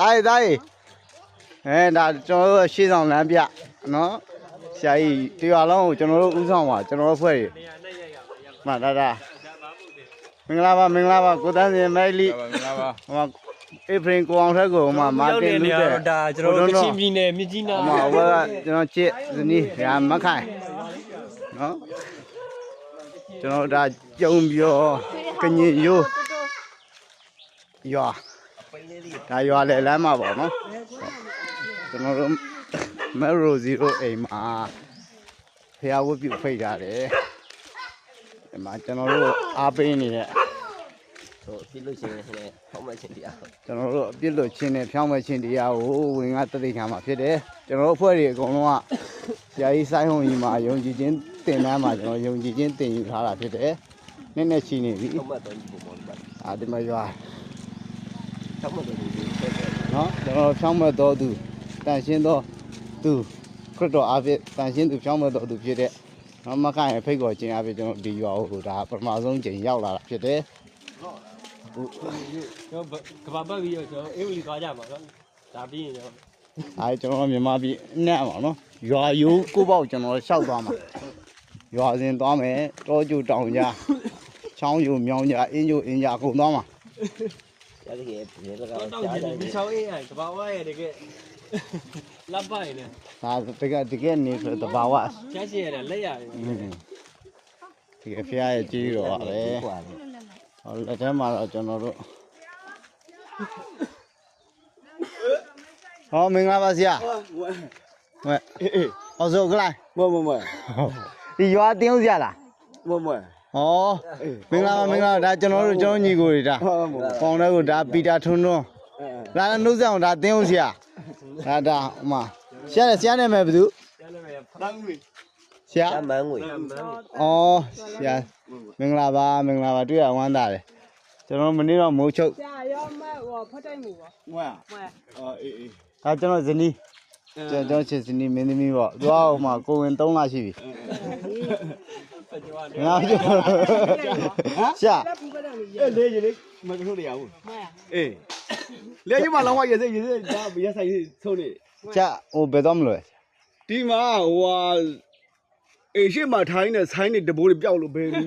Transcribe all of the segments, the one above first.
တားရီတားရီအဲဒါကျွန်တော်တို့ရှေ့ဆောင်လမ်းပြနော်ဆရာကြီးတရားလုံးကိုကျွန်တော်တို့ဥဆောင်ပါကျွန်တော်တို့ဖွဲ့ရမှဒါဒါမင်္ဂလာပါမင်္ဂလာပါကိုတန်းစင်မဲလီပါမင်္ဂလာပါဟိုမှာအေဖရင်ကိုအောင်ထက်ကိုဟိုမှာမာတင်လူတဲ့ဒါကျွန်တော်တို့ကချင်ပြည်နယ်မြကြီးနားဟိုမှာဟိုကကျွန်တော်ချစ်ဇနီးရာမခိုင်နော်ကျွန်တော်ဒါကြုံပြောကညင်ရိုးရွာ ဒါရွာလေလမ်းမှာပေါ့နော်ကျွန်တော်တို့မရိုဇီရိုအိမ်မှာဖျားဝတ်ပြုဖိတ်ရတယ်ဒီမှာကျွန်တော်တို့အားပေးနေတဲ့ဆိုပြလို့ရှိရင်လည်းဟောက်မှချင်းတရားကျွန်တော်တို့အပြစ်လွတ်ခြင်းနဲ့ဖြောင်းမဲ့ခြင်းတရားကိုဝင်ကတသိခံမှာဖြစ်တယ်ကျွန်တော်တို့အဖွဲ့တွေအကုန်လုံးကဆရာကြီးစိုင်းဟုံကြီးမှာယုံကြည်ခြင်းတင်တန်းမှာကျွန်တော်ယုံကြည်ခြင်းတင်ယူထားတာဖြစ်တယ်နည်းနည်းချီနေပြီဟောက်မှတော့ဒီပုံပေါ်ပါအာဒီမှာရွာ ဟောက်မှတော့ဒီဆက်တယ်နော်ကျွန်တော်ဖြောင်းမဲ့တော်သူတန်ရှင်းသောသူခရစ်တော်အားဖြင့်တန်ရှင်းသူဖြောင်းမဲ့တော်သူဖြစ်တဲ့နော်မကရင်ဖိတ်ခေါ်ခြင်းအားဖြင့်ကျွန်တော်ဒီရွာကိုဒါပထမဆုံးချိန်ရောက်လာတာဖြစ်တယ်ကျွန်တော်ကဘာပတ်ပြီးတော့ကျွန်တော်အင်္ဂလိပ်သွားကြမှာနော်ဒါပြီးရင်ကျွန်တော်အဲကျွန်တော်မြန်မာပြည်အနဲ့ပါနော်ရွာယိုးကိုပေါ့ကျွန်တော်ရှောက်သွားမှာရွာစဉ်သွားမယ်တောကျူတောင်ကြားချောင်းယိုမြောင်းကြားအင်းယိုအင်းကြားအကုန်သွားမှာ ဒါတကယ်ဘယ်ဘက်ကတော့တောက်ကြည့်ဒီချောင်းအေးရကဘာဝရတကယ်လက်ပိုင်နဲ့ဒါတကယ်တကယ်နေဆိုတဘာဝကျရှိရတာလက်ရတယ်ဒီကဖျားရဲ့ကြီးတော့ပါပဲဟောလက်ထဲမှာတော့ကျွန်တော်တို့ဟောမင်္ဂလာပါဆရာဟဲ့ဟောဆိုကလိုက်မမမဒီရွာတင်းဦးဆရာလားမမ ဟောမင်္ဂလာပါမင်္ဂလာပါဒါကျွန်တော်တို့ကျွန်တော်ညီကိုတွေဒါပေါင်တဲ့ကိုဒါပီတာထွန်းထွန်းဒါနှုတ်ဆက်အောင်ဒါသင်းအောင်ဆရာဒါဒါဥမာဆရာဆရာနာမည်ဘယ်သူဆရာနာမည်ဖန်းငွေဆရာမန်းငွေအော်ဆရာမင်္ဂလာပါမင်္ဂလာပါတွေ့ရဝမ်းသာတယ်ကျွန်တော်မနေ့တော့မိုးချုပ်ဆရာရောမဟောဖတ်တိုက်မှုပါမွဲမွဲအော်အေးအေးဒါကျွန်တော်ဇနီးကျွန်တော်ချစ်ဇနီးမင်းသမီးပေါ့သူကဟိုမှာကိုဝင်3လရှိပြီ ငါပြောဆရာလက်ပူကလည်းရအေးလေကြီးလေမထုတ်ရဘူး买啊အေးလေကြီးမလောင်းဝရစေရစေဒါရဆိုင်ဆုံးနေဆရာဟိုဘယ်တော့မလို့ဒီမှာဟိုဟာအေးရှိမထိုင်းနဲ့ဆိုင်းနေတဘိုးတွေပျောက်လို့ဘယ်ဒီ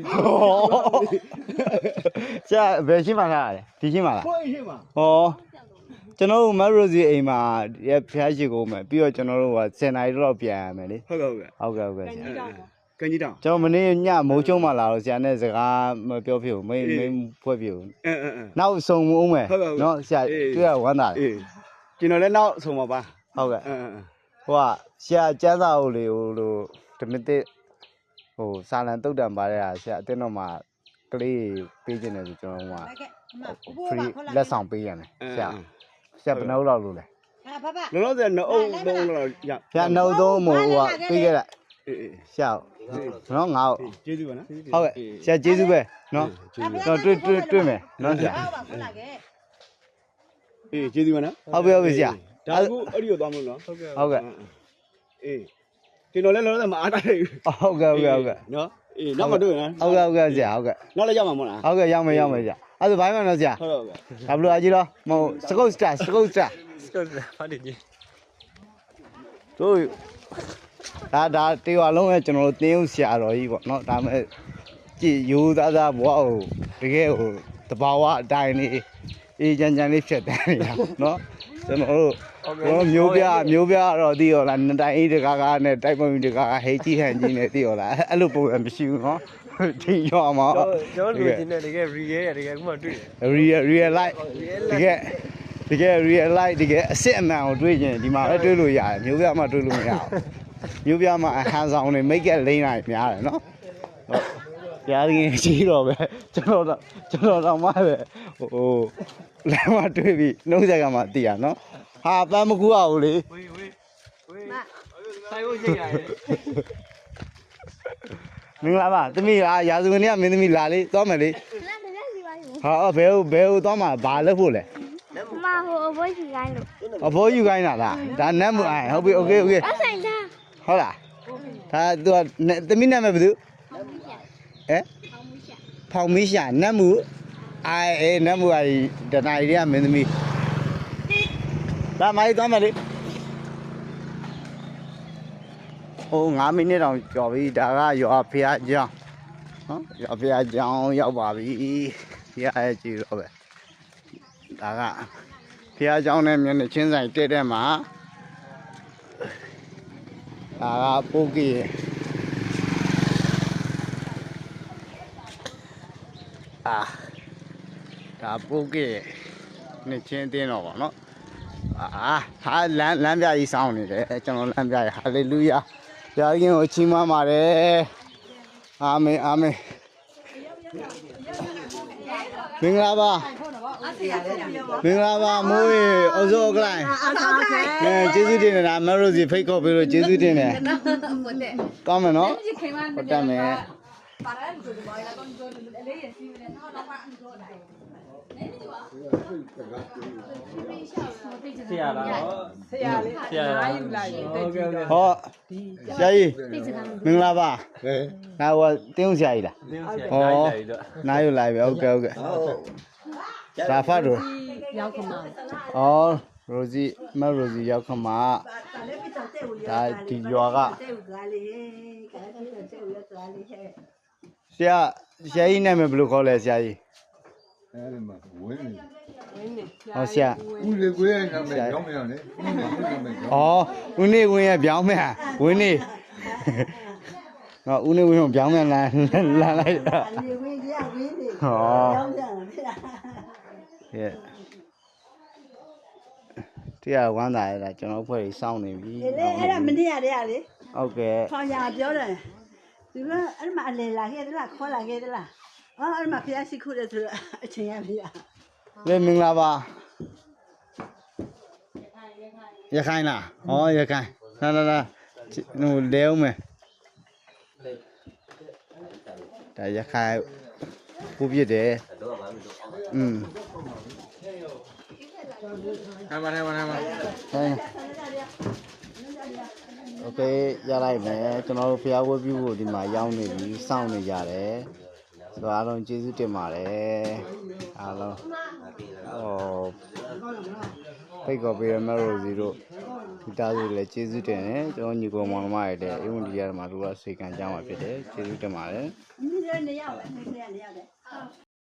ဆရာဘယ်ရှိမှထားရလဲဒီရှိမှလားကိုအေးရှိမဟောကျွန်တော်တို့မရိုစီအိမ်မှာရဖျားရှိကုန်မယ်ပြီးတော့ကျွန်တော်တို့က10နာရီတော့ပြန်ရမယ်လေဟုတ်ကဲ့ဟုတ်ကဲ့ဟုတ်ကဲ့ဟုတ်ကဲ့ဆရာ ကန်ကြီးတောင်ကျွန်တော်မနေ့ညမိုးချုံမှလာတော့ဆရာနဲ့စကားမပြောဖြစ်ဘူးမင်းမင်းဖွဲ့ဖြစ်ဘူးအဲအဲအဲနောက်ဆုံးဦးမယ်နော်ဆရာတွေ့ရဝမ်းသာတယ်အေးကျွန်တော်လည်းနောက်ဆုံးပါပါဟုတ်ကဲ့အဲအဲဟိုကဆရာကျန်းစာအုပ်လေးဟိုလိုဓမတိဟိုစာလန်တုတ်တံပါတဲ့ဟာဆရာအတင်းတော့မှကလေးပေးခြင်းတယ်ဆိုကျွန်တော်ဟိုက free လက်ဆောင်ပေးရတယ်ဆရာဆရာဘယ်နှုတ်လောက်လို့လဲလောလောဆယ်နှုတ်အုပ်လုံးလောက်ရဆရာနှုတ်သုံးမို့ဟိုကပေးခဲ့တာအေးအေးဆရာ နော်ငါ့ကိုကျေးဇူးပါနော်ဟုတ်ကဲ့ဆရာကျေးဇူးပဲနော်တော့တွေ့တွေ့တွေ့မယ်နော်ဆရာအေးကျေးဇူးပါနော်ဟုတ်ပြီဟုတ်ပြီဆရာဒါကူအဲ့ဒီကိုသွားမလို့နော်ဟုတ်ကဲ့ဟုတ်ကဲ့အေးကျွန်တော်လည်းလောလောဆယ်မအားတတ်ဘူးဟုတ်ကဲ့ဟုတ်ကဲ့ဟုတ်ကဲ့နော်အေးနောက်မှတွေ့ရနော်ဟုတ်ကဲ့ဟုတ်ကဲ့ဆရာဟုတ်ကဲ့နောက်လည်းရောက်မှာမဟုတ်လားဟုတ်ကဲ့ရောက်မယ်ရောက်မယ်ဆရာအဲ့ဒါဘိုင်းမှာနော်ဆရာဟုတ်ဟုတ်ကဲ့ဒါဘလို့အကြီးတော့မဟုတ်စကုတ်စတာစကုတ်စတာစကုတ်စတာဖားနေကြီးတို့ ဒါဒါတေဝါလုံးရဲ့ကျွန်တော်တို့တင်းဦးဆရာတော်ကြီးပေါ့နော်ဒါမဲ့ကြည်ယူသားသားဘွားဟိုတကယ်ဟိုတဘာဝအတိုင်းလေးအေးချမ်းချမ်းလေးဖြတ်တန်းနေတာနော်ကျွန်တော်တို့ဘောမျိုးပြမျိုးပြတော့သိရောလားနှစ်တိုင်းအေးတကားကားနဲ့တိုက်ပုံတကားကားဟိတ်ကြီးဟန်ကြီးနဲ့သိရောလားအဲ့လိုပုံစံမရှိဘူးနော်ဒီရောမှာကျွန်တော်လူချင်းနဲ့တကယ် real တကယ်အခုမှတွေ့တယ် real real life တကယ်တကယ် real life တကယ်အစ်စ်အမှန်ကိုတွေးရင်ဒီမှာလည်းတွေးလို့ရတယ်မျိုးပြမှတွေးလို့မရဘူး မျိုးပြမှအဟန်ဆောင်တွေမိတ်ကက်လိမ့်တာများတယ်နော်ဟုတ်ရားရင်ကြီးတော့ပဲကျွန်တော်တော့ကျွန်တော်တော့မှပဲဟိုလမ်းမှာတွေးပြီးနှုတ်ဆက်ကမှတည်ရနော်ဟာပန်းမကူအောင်လေ ဝေးဝေးဝေးဆိုင်ဖို့ချိန်ရတယ် မင်္ဂလာပါသမီးဟာရာဇဝင်တွေကမင်းသမီးလာလေသွားမယ်လေဟာဘယ်ဟိုဘယ်ဟိုသွားမှာဘာလုပ်ဖို့လဲ မဟိုအဘိုးကြီးကိုင်းလို့ အဘောယူခိုင်းတာလားဒါနတ်မအိုင်ဟုတ်ပြီโอเคโอเค အဆိုင်သား ဟုတ်လားဒါသူကသမီးနာမည်ဘယ်သူဟဲ့ဖောင်မီးရှာနတ်မှုအိုင်အေးနတ်မှုအိုင်တနာရီတွေကမင်းသမီးလာမိုင်းသွားမယ်လေဟို9မိနစ်တောင်ကျော်ပြီဒါကရွာဖျားကြောင်းနော်ရွာဖျားကြောင်းရောက်ပါပြီဖျားရဲ့ကြည့်တော့ပဲဒါကဖျားကြောင်းနဲ့မျက်နှာချင်းဆိုင်တက်တဲ့မှာ ဒါကပိုးကြီးရဲ့အာဒါပိုးကြီးရဲ့နှစ်ချင်းတင်းတော့ပါနော်အာဟာလမ်းလမ်းပြကြီးစောင်းနေတယ်ကျွန်တော်လမ်းပြကြီးဟာလေလုယာဘုရားခင်ကိုချီးမွမ်းပါတယ်အာမင်အာမင်မင်္ဂလာပါ မင်္ဂလာပါမိုးရေအစောကလိုင်းအဲကျေးဇူးတင်တယ်လားမရိုစီဖိတ်ခေါ်ပြီးတော့ကျေးဇူးတင်တယ်ကောင်းမယ်နော်ဟုတ်တယ်မယ်ဆရာလားဆရာလေးဆရာလေးယူလိုက်ရင်တက်ကြည့်တော့ဟောဆရာကြီးမင်္ဂလာပါဟဲ့ဒါဟောတင်းဦးဆရာကြီးလားတင်းဆရာဟောနိုင်တယ်တော့နားယူလိုက်ပြီဟုတ်ကဲ့ဟုတ်ကဲ့ လာဖတ်လို့ရောက်ခမအော်ရိုဇီမရိုဇီရောက်ခမဒါဒီရွာကဆရာဆရာကြီးနာမည်ဘယ်လိုခေါ်လဲဆရာကြီးအဲ့ဒီမှာဝင်းနေဟောဆရာဦးလေးကိုရနာမည်ကြောင်းမရလေအော်ဦးနေဝင်းရဲ့ပြောင်းမယ်ဝင်းနေနော်ဦးနေဝင်းကိုပြောင်းမယ်လာလာလိုက်တာဦးနေဝင်းကဝင်းနေဟောပြောင်းကြတာဖြစ်တာ ရဲ့တရားဝမ်းသာရတာကျွန်တော်အဖွဲ့ကြီးစောင့်နေပြီလေလေအဲ့ဒါမနေ့ရတဲ့ရလေဟုတ်ကဲ့ခေါင်ညာပြောတယ်သူကအဲ့မှာအလေလာခဲ့သလားခေါ်လာခဲ့သလားအော်အဲ့မှာဖျားရှိခုတယ်ဆိုတော့အချိန်ရပြီလားလေမင်္ဂလာပါရခိုင်လားဩရခိုင်လာလာလာဟိုလဲအောင်မယ်ဒါရခိုင်ပူပြစ်တယ် อืมထိုင်ပါထိုင်ပါထိုင်ပါဟဲ့โอเคရလိုက်မယ်ကျွန်တော်တို့ဖျားဝဲပြုဖို့ဒီမှာရောက်နေပြီစောင့်နေကြတယ်ဆိုတော့အားလုံးကျေးဇူးတင်ပါတယ်အားလုံးဟောဖိတ်ကော်ပေးရမယ်ရိုစီတို့ဒီသားစုလည်းကျေးဇူးတင်တယ်ကျွန်တော်ညီကောင်မောင်မရတဲ့အေးဝန်ဒီရမှာတို့ကစေကံကြောင်းပါဖြစ်တယ်ကျေးဇူးတင်ပါတယ်ညီလေးနေရောက်ပဲနေနေရောက်တယ်